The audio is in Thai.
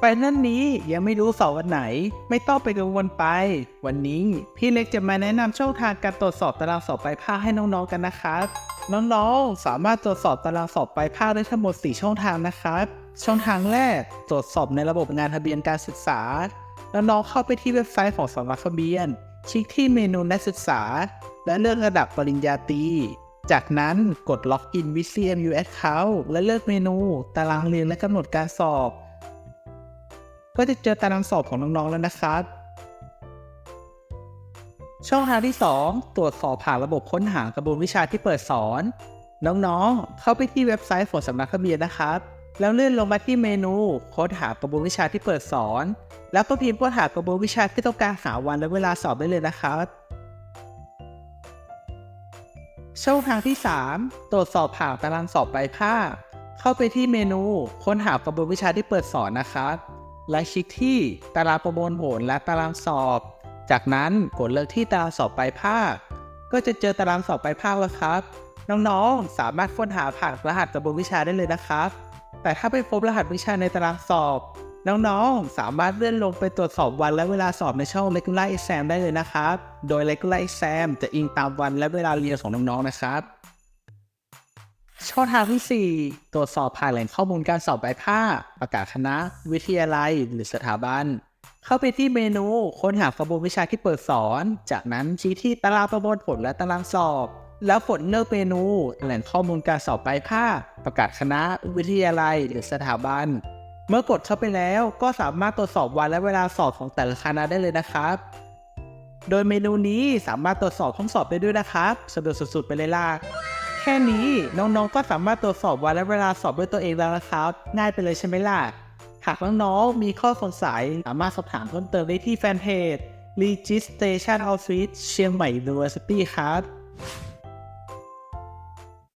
ไปนั่นนี้ยังไม่รู้สอบวันไหน ไม่ต้องไปกังวลไป วันนี้พี่เล็กจะมาแนะนำช่องทางการตรวจสอบตารางสอบปลายภาคให้น้องๆกันนะครับ น้องๆ สามารถตรวจสอบตารางสอบปลายภาคได้ทั้งหมด 4 ช่องทางนะครับ ช่องทางแรกตรวจสอบในระบบงานทะเบียนการศึกษา น้องๆเข้าไปที่เว็บไซต์ของสำนักทะเบียนคลิกที่เมนูนักศึกษา และเลือกระดับปริญญาตรีจากนั้นกดล็อกอินวิ CMU Account และเลือกเมนู ตารางเรียนและกำหนดการสอบ ก็จะเจอตารางสอบของน้องๆแล้วนะครับ ช่องทางที่ 2 ตรวจสอบผ่านระบบค้นหากระบวนวิชาที่เปิดสอน น้องๆ เข้าไปที่เว็บไซต์ของสำนักทะเบียนนะครับ แล้วเลื่อนลงมาที่เมนูค้นหากระบวนวิชาที่เปิดสอน แล้วก็พิมพ์ค้นหากระบวนวิชาที่ต้องการหาวันและเวลาสอบได้เลยนะครับช่องทางที่ 3 ตรวจสอบผ่านตารางสอบปลายภาค เข้าไปที่เมนู ค้นหากระบวนวิชาที่เปิดสอนนะครับ และคลิกที่ตารางประมวลผลและตารางสอบ จากนั้นกดเลือกที่ตารางสอบปลายภาค ก็จะเจอตารางสอบปลายภาคแล้วครับ น้องๆ สามารถค้นหาผ่านรหัสกระบวนวิชาได้เลยนะครับ แต่ถ้าไม่พบรหัสวิชาในตารางสอบ น้องๆ สามารถเลื่อนลงไปตรวจสอบวันและเวลาสอบในช่อง Regular Exam ได้เลยนะครับ โดย Regular Exam จะอิงตามวันและเวลาเรียนของน้องๆ นะครับ ช่องทางที่ 4 ตรวจสอบผ่านแหล่งข้อมูลการสอบใบภาคประกาศคณะ วิทยาลัย หรือสถาบัน เข้าไปที่เมนู ค้นหากระบวนวิชาที่เปิดสอน จากนั้นชี้ที่ตารางประมวลผลและตารางสอบ แล้วกดเลือกเมนู แหล่งข้อมูลการสอบใบภาคประกาศคณะ วิทยาลัย หรือสถาบัน เมื่อกดเข้าไปแล้วก็สามารถตรวจสอบวันและเวลาสอบของแต่ละคณะได้เลยนะครับ โดยเมนูนี้สามารถตรวจสอบห้องสอบได้ด้วยนะครับสะดวกสุดๆไปเลยล่ะ ค่นี้น้องๆก็สามารถตรวจสอบวันและเวลาสอบด้วยตัวเองแล้วนะครับง่ายไปเลยใช่ไหมล่ะ หากน้องๆมีข้อสงสัยสามารถสอบถามเพิ่มเติมได้ที่แฟนเพจ Registration Office เชียงใหม่ University ครับ